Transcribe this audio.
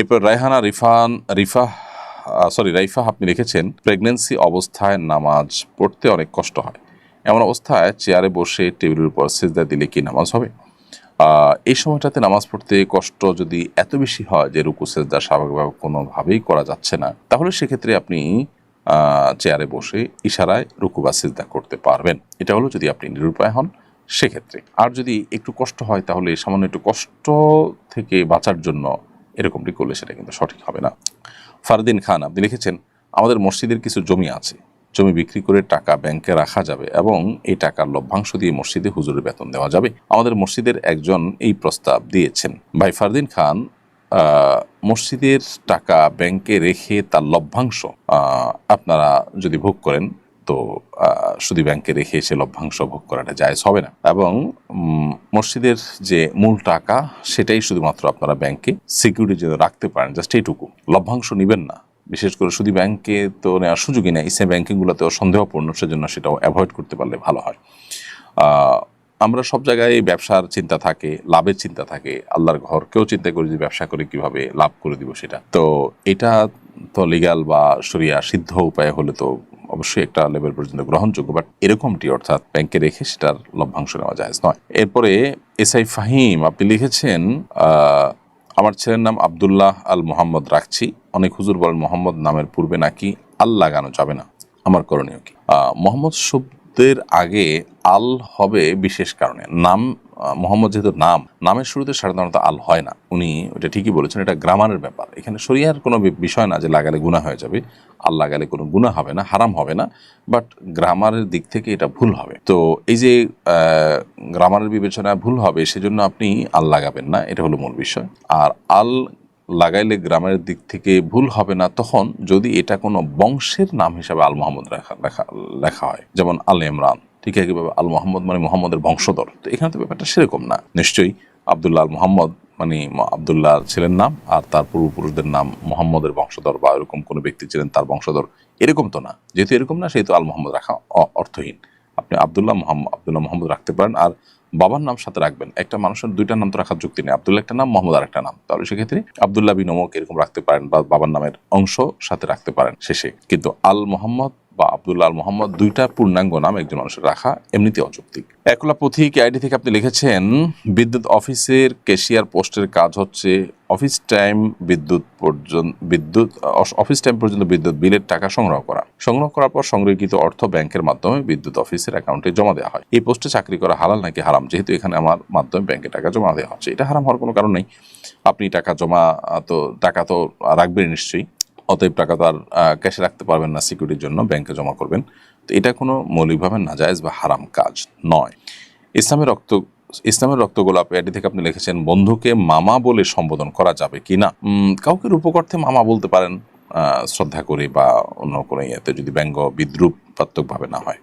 এরপর রায়হানা রিফান রিফা সরি রাইফা আপনি লিখেছেন প্রেগনেন্সি অবস্থায় নামাজ পড়তে অনেক কষ্ট হয়। এমন অবস্থায় চেয়ারে বসে টেবিলের উপর সেজদা দিলে কি নামাজ হবে? এই সময়টাতে নামাজ পড়তে কষ্ট যদি এত বেশি হয় যে রুকু, সেজদা স্বাভাবিকভাবে কোনোভাবেই করা যাচ্ছে না, তাহলে সেক্ষেত্রে আপনি চেয়ারে বসে ইশারায় রুকু বা সেজদা করতে পারবেন। এটা হলো যদি আপনি নিরুপায় হন, সেক্ষেত্রে। আর যদি একটু কষ্ট হয়, তাহলে সামান্য একটু কষ্ট থেকে বাঁচার জন্য এরকমটি করলে সেটা কিন্তু সঠিক হবে না। ফারদিন খান, আপনি লিখেছেন, আমাদের মসজিদের কিছু জমি আছে। জমি বিক্রি করে টাকা ব্যাংকে রাখা যাবে এবং এই টাকার লভ্যাংশ দিয়ে মসজিদে হুজুরের বেতন দেওয়া যাবে। আমাদের মসজিদের একজন এই প্রস্তাব দিয়েছেন। ভাই ফারদিন খান মসজিদের টাকা ব্যাংকে রেখে তার লভ্যাংশ আপনারা যদি ভোগ করেন তো শুধু ব্যাংকে রেখে সে লভ্যাংশ ভোগ করাটা জায়জ হবে না। এবং মসজিদের যে মূল টাকা, সেটাই শুধুমাত্র আপনারা ব্যাংকে সিকিউরিটি জন্য রাখতে পারেন, জাস্ট এইটুকু। লভ্যাংশ নেবেন না। বিশেষ করে শুধু ব্যাংকে তো নেওয়ার সুযোগই নেই। ইসলামী ব্যাংকিংগুলোতেও সন্দেহপূর্ণ, সেজন্য সেটাও অ্যাভয়েড করতে পারলে ভালো হয়। আমরা সব জায়গায় ব্যবসার চিন্তা থাকে, লাভের চিন্তা থাকে। আল্লাহর ঘর, কেউ চিন্তা করি যে ব্যবসা করে কীভাবে লাভ করে দিব সেটা। তো, এটা তো লিগাল বা সরিয়া সিদ্ধ উপায় হলে তো অবশ্যই একটা লেভেল পর্যন্ত গ্রহণযোগ্য বাট এরকমটি অর্থাৎ ব্যাংকে রেখে সেটার লভ্যাংশ নেওয়া যায়, নয়। এরপরে এস আই ফাহিম, আপনি লিখেছেন আমার ছেলের নাম আবদুল্লাহ আল মোহাম্মদ রাখছি। অনেক হুজুর বলেন, মোহাম্মদ নামের পূর্বে নাকি আল লাগানো যাবে না? আমার করণীয় কি? মোহাম্মদ শব্দের আগে আল হবে বিশেষ কারণে। নাম মোহাম্মদ যেহেতু নাম, নামের শুরুতে সাধারণত আল হয় না। উনি ওটা ঠিকই বলেছেন, এটা গ্রামারের ব্যাপার। এখানে শরিয়ার কোনো বিষয় না যে লাগালে গুণা হয়ে যাবে। আল লাগালে কোনো গুণা হবে না, হারাম হবে না, বাট গ্রামারের দিক থেকে এটা ভুল হবে। তো এই যে গ্রামারের বিবেচনা ভুল হবে, সেজন্য আপনি আল লাগাবেন না, এটা হলো মূল বিষয়। আর আল লাগাইলে গ্রামের দিক থেকে ভুল হবে না, তখন যদি এটা কোনো বংশের নাম হিসাবে আল মোহাম্মদ লেখা লেখা লেখা হয়, যেমন আল ইমরান, ঠিক একইভাবে আল মোহাম্মদ মানে মোহাম্মদের বংশধর, তো এখানে তো ব্যাপারটা সেরকম না। নিশ্চয়ই আবদুল্লাহ আল মোহাম্মদ মানে আবদুল্লাহ ছেলের নাম, আর তার পূর্বপুরুষদের নাম মোহাম্মদের বংশধর বা এরকম কোনো ব্যক্তি ছিলেন তার বংশধর, এরকম তো না। যেহেতু এরকম না, সেহেতু আল মোহাম্মদ রাখা অর্থহীন। আপনি আবদুল্লাহ মোহাম্মদ আবদুল্লাহ মোহাম্মদ রাখতে পারেন, আর বাবার নাম সাথে রাখবেন। একটা মানুষের দুইটা নাম তো রাখার যুক্তি নেই। আবদুল্লাহ একটা নাম, মোহাম্মদ আর একটা নাম। তাহলে সেক্ষেত্রে আবদুল্লাহ বিন অমুক এরকম রাখতে পারেন বা বাবার নামের অংশ সাথে রাখতে পারেন শেষে। কিন্তু আল মোহাম্মদ বা আবদুল্লাহ আল মোহাম্মদ দুইটা পূর্ণাঙ্গ নাম একজন মানুষের রাখা এমনিতে অযৌক্তিক। একলা পথিক আইডি থেকে আপনি লিখেছেন, বিদ্যুৎ অফিসের ক্যাশিয়ার পোস্টের কাজ হচ্ছে অফিস টাইম বিদ্যুৎ পর্যন্ত বিদ্যুৎ অফিস টাইম পর্যন্ত বিদ্যুৎ বিলের টাকা সংগ্রহ করা। সংগ্রহ করার পর সংগৃহীত অর্থ ব্যাংকের মাধ্যমে বিদ্যুৎ অফিসের অ্যাকাউন্টে জমা দেওয়া হয়। এই পোস্টে চাকরি করা হালাল নাকি হারাম? যেহেতু এখানে আমার মাধ্যমে ব্যাংকে টাকা জমা দেওয়া হচ্ছে। এটা হারাম হওয়ার কোনো কারণ নেই। আপনি টাকা জমা তো টাকা তো রাখবেন নিশ্চয়ই। অতএব টাকা তার ক্যাশে রাখতে পারবেন না সিকিউরিটির জন্য ব্যাংকে জমা করবেন। তো এটা কোনো মৌলিকভাবে নাজায়জ বা হারাম কাজ নয়। ইসলামের রক্ত ইসলামের রক্ত গোলাপ এটি থেকে আপনি লিখেছেন, বন্ধুকে মামা বলে সম্বোধন করা যাবে কি না? কাউকে রূপকর্থে মামা বলতে পারেন শ্রদ্ধা করে বা অন্য কোনো ইয়েতে যদি ব্যঙ্গ বিদ্রুপাত্মকভাবে না হয়।